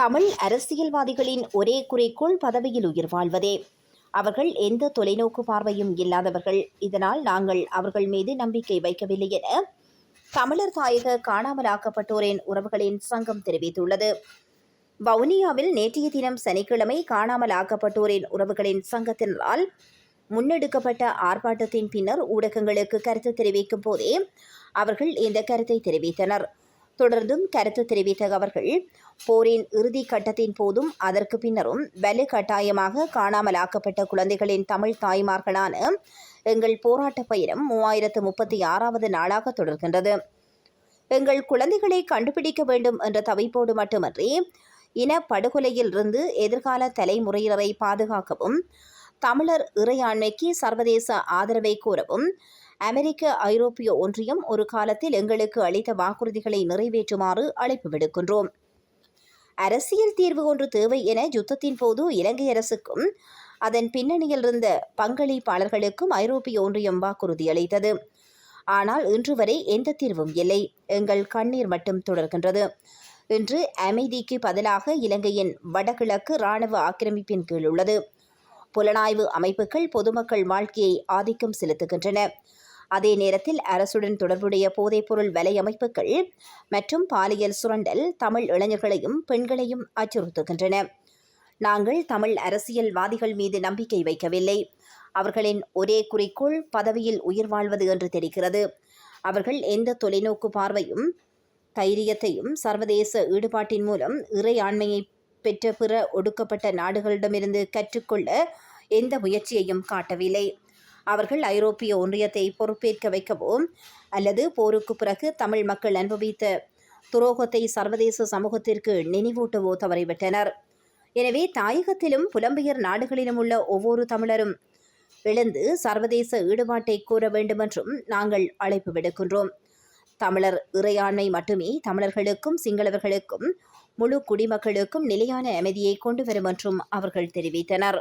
தமிழ் அரசியல்வாதிகளின் ஒரே குறைக்குள் பதவியில் உயிர் வாழ்வதே. அவர்கள் எந்த தொலைநோக்கு பார்வையும் இல்லாதவர்கள். இதனால் நாங்கள் அவர்கள் மீது நம்பிக்கை வைக்கவில்லை என தமிழர் தாயக காணாமலாக்கப்பட்டோரின் உறவுகளின் சங்கம் தெரிவித்துள்ளது. வவுனியாவில் நேற்றைய தினம் சனிக்கிழமை காணாமலாக்கப்பட்டோரின் உறவுகளின் சங்கத்தினரால் முன்னெடுக்கப்பட்ட ஆர்ப்பாட்டத்தின் பின்னர் ஊடகங்களுக்கு கருத்து தெரிவிக்கும் போதே அவர்கள் இந்த கருத்தை தெரிவித்தனர். தொடர்ந்தும் கருத்து தெரிவித்த அவர்கள் போரின் இறுதி கட்டத்தின் போதும் அதற்கு பின்னரும் வலு கட்டாயமாக காணாமலாக்கப்பட்ட குழந்தைகளின் தமிழ் தாய்மார்களான எங்கள் போராட்ட பயணம் மூவாயிரத்து முப்பத்தி ஆறாவது நாளாக தொடர்கின்றது. எங்கள் குழந்தைகளை கண்டுபிடிக்க வேண்டும் என்ற தவிப்போடு மட்டுமன்றி இன படுகொலையில் இருந்து எதிர்கால தலைமுறையினரை பாதுகாக்கவும் தமிழர் இறையாண்மைக்கு சர்வதேச ஆதரவை கோரவும் அமெரிக்க ஐரோப்பிய ஒன்றியம் ஒரு காலத்தில் எங்களுக்கு அளித்த வாக்குறுதிகளை நிறைவேற்றுமாறு அழைப்பு விடுக்கின்றோம். அரசியல் தீர்வு ஒன்று தேவை என யுத்தத்தின் போது இலங்கை அரசுக்கும் அதன் பின்னணியில் இருந்த பங்களிப்பாளர்களுக்கும் ஐரோப்பிய ஒன்றியம் வாக்குறுதி அளித்தது. ஆனால் இன்று வரை எந்த தீர்வும் இல்லை. எங்கள் கண்ணீர் மட்டும் தொடர்கின்றது. இன்று அமைதிக்கு பதிலாக இலங்கையின் வடகிழக்கு இராணுவ ஆக்கிரமிப்பின் கீழ் உள்ளது. புலனாய்வு அமைப்புகள் பொதுமக்கள் வாழ்க்கையை ஆதிக்கம் செலுத்துகின்றன. அதே நேரத்தில் அரசுடன் தொடர்புடைய போதைப்பொருள் விலை அமைப்புகள் மற்றும் பாலியல் சுரண்டல் தமிழ் இளைஞர்களையும் பெண்களையும் அச்சுறுத்துகின்றன. நாங்கள் தமிழ் அரசியல்வாதிகள் மீது நம்பிக்கை வைக்கவில்லை. அவர்களின் ஒரே குறிக்கோள் பதவியில் உயிர் வாழ்வது என்று தெரிகிறது. அவர்கள் எந்த தொலைநோக்கு பார்வையும் தைரியத்தையும் சர்வதேச ஈடுபாட்டின் மூலம் இறையாண்மையை பெற்ற பிற ஒடுக்கப்பட்ட நாடுகளிடமிருந்து கற்றுக்கொள்ள எந்த முயற்சியையும் காட்டவில்லை. அவர்கள் ஐரோப்பிய ஒன்றியத்தை பொறுப்பேற்க வைக்கவோ அல்லது போருக்கு பிறகு தமிழ் மக்கள் அனுபவித்த துரோகத்தை சர்வதேச சமூகத்திற்கு நினைவூட்டவோ தவறிவிட்டனர். எனவே தாயகத்திலும் புலம்பெயர் நாடுகளிலும் உள்ள ஒவ்வொரு தமிழரும் எழுந்து சர்வதேச ஈடுபாட்டை கூற வேண்டுமென்றும் நாங்கள் அழைப்பு விடுக்கின்றோம். தமிழர் இறையாண்மை மட்டுமே தமிழர்களுக்கும் சிங்களவர்களுக்கும் முழு குடிமக்களுக்கும் நிலையான அமைதியை கொண்டு வரும் என்றும் அவர்கள் தெரிவித்தனர்.